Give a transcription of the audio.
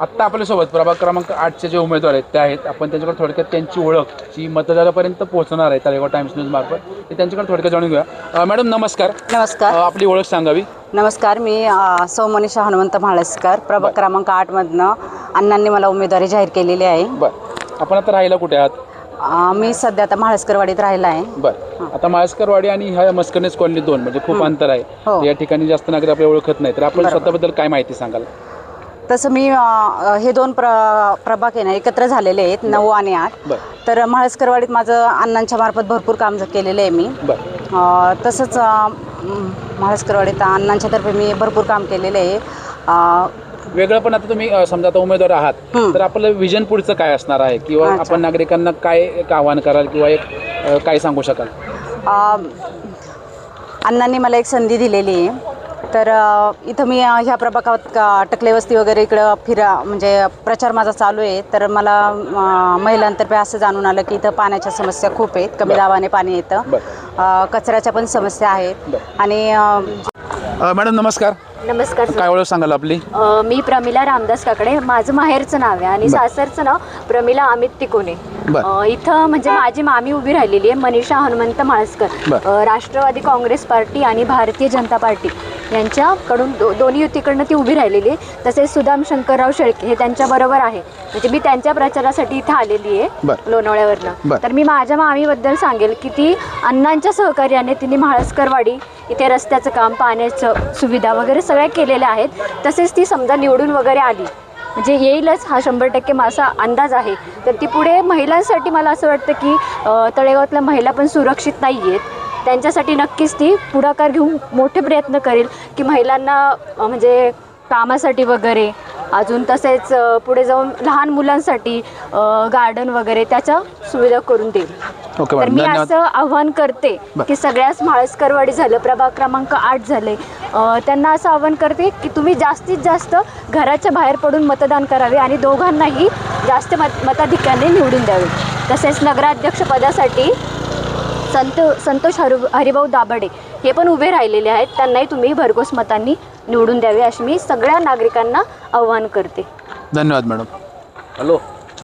आत्ता आपल्यासोबत प्रभाग क्रमांक आठचे जे उमेदवार आहेत ते आहेत. आपण त्यांच्याकडे थोडक्यात त्यांची ओळख जी मतदारापर्यंत पोहोचणार आहे तळेगाव टाइम्स न्यूज मार्फत ते त्यांच्याकडे थोडक्यात जाणून घेऊया. मॅडम नमस्कार. अ, नमस्कार आपली ओळख सांगावी. नमस्कार मी अ, सौ मनीषा हनुमंत म्हाळसकर प्रभाग क्रमांक आठमधनं अण्णांनी मला उमेदवारी जाहीर केलेली आहे. बरं. आपण आता राहायला कुठे आहात? अ, मी सध्या आता म्हाळसकरवाडीत राहिला आहे. बरं. आता माळसकरवाडी आणि ह्या मस्कनेस कॉलनी दोन म्हणजे खूप अंतर आहे. हो. या ठिकाणी जास्त नागरिक आपल्याला ओळखत नाही तर आपण. स्वतःबद्दल काय माहिती सांगाल? तसं मी अ, हे दोन प्र प्रभाग आहे ना एकत्र झालेले आहेत नऊ आणि आठ. बरं. तर म्हाळसकरवाडीत माझं अण्णांच्या मार्फत भरपूर काम ज- केलेलं आहे मी. बरं. अ, तसंच अ, म, म्हाळसकरवाडीत अण्णांच्यातर्फे मी भरपूर काम केलेलं आहे. अ, वेगळं पण आता तुम्ही अ, समजा आता उमेदवार आहात हं. तर आपलं विजन पुढचं काय असणार आहे? किंवा अच्छा. आपण नागरिकांना काय एक आव्हान कराल किंवा एक अ, काय सांगू शकाल? अ, अण्णांनी मला एक संधी दिलेली आहे. तर इथं मी ह्या प्रभागात का- टकले वस्ती वगैरे इकडं फिरा म्हणजे प्रचार माझा चालू आहे. तर मला महिलांतर्फे असं जाणून आलं की इथं पाण्याच्या समस्या खूप आहेत. कमी. दाबाने पाणी येतं. कचऱ्याच्या पण समस्या आहेत. आणि मॅडम नमस्कार. नमस्कार सर. काय ओळख सांगाल आपली? मी प्रमिला रामदास काकडे. माझं माहेरचं नाव आहे आणि. सासरचं नाव प्रमिला अमित तिकोने. इथं म्हणजे माझी मामी उभी राहिलेली आहे मनीषा हनुमंत माळसकर. राष्ट्रवादी काँग्रेस पार्टी आणि भारतीय जनता पार्टी. यांच्याकडून दो दोन्ही युतीकडनं ती उभी राहिलेली आहे. तसेच सुदाम शंकरराव शेळके हे त्यांच्याबरोबर आहे. म्हणजे मी त्यांच्या प्रचारासाठी इथं आलेली आहे. लोणावळ्यावरनं. तर मी माझ्या मामीबद्दल सांगेल की ती अण्णांच्या सहकार्याने तिने म्हाळसकरवाडी इथे रस्त्याचं काम पाण्याचं सुविधा वगैरे सगळ्या केलेल्या आहेत. तसेच ती समजा निवडून वगैरे आली म्हणजे येईलच हा शंभर टक्के माझा अंदाज आहे. तर ती पुढे महिलांसाठी मला असं वाटतं की तळेगावातल्या महिला पण सुरक्षित नाही आहेत त्यांच्यासाठी नक्कीच ती पुढाकार घेऊन मोठे प्रयत्न करेल की महिलांना म्हणजे कामासाठी वगैरे अजून तसेच पुढे जाऊन लहान मुलांसाठी गार्डन वगैरे त्याच्या सुविधा करून देईल. ओके तर मी असं आव्हान करते. की सगळ्याच माळसकरवाडी झालं प्रभाग क्रमांक आठ झाले. त्यांना असं आव्हान करते की तुम्ही जास्तीत जास्त घराच्या बाहेर पडून मतदान करावे आणि दोघांनाही जास्त मत मताधिक्याने निवडून द्यावे. तसेच नगराध्यक्षपदासाठी संत संतोष हरि हरिभाऊ दाभाडे हे पण उभे राहिलेले आहेत. त्यांनाही तुम्ही भरघोस मतांनी निवडून द्यावे अशी मी सगळ्या नागरिकांना आव्हान करते. धन्यवाद मॅडम. हॅलो.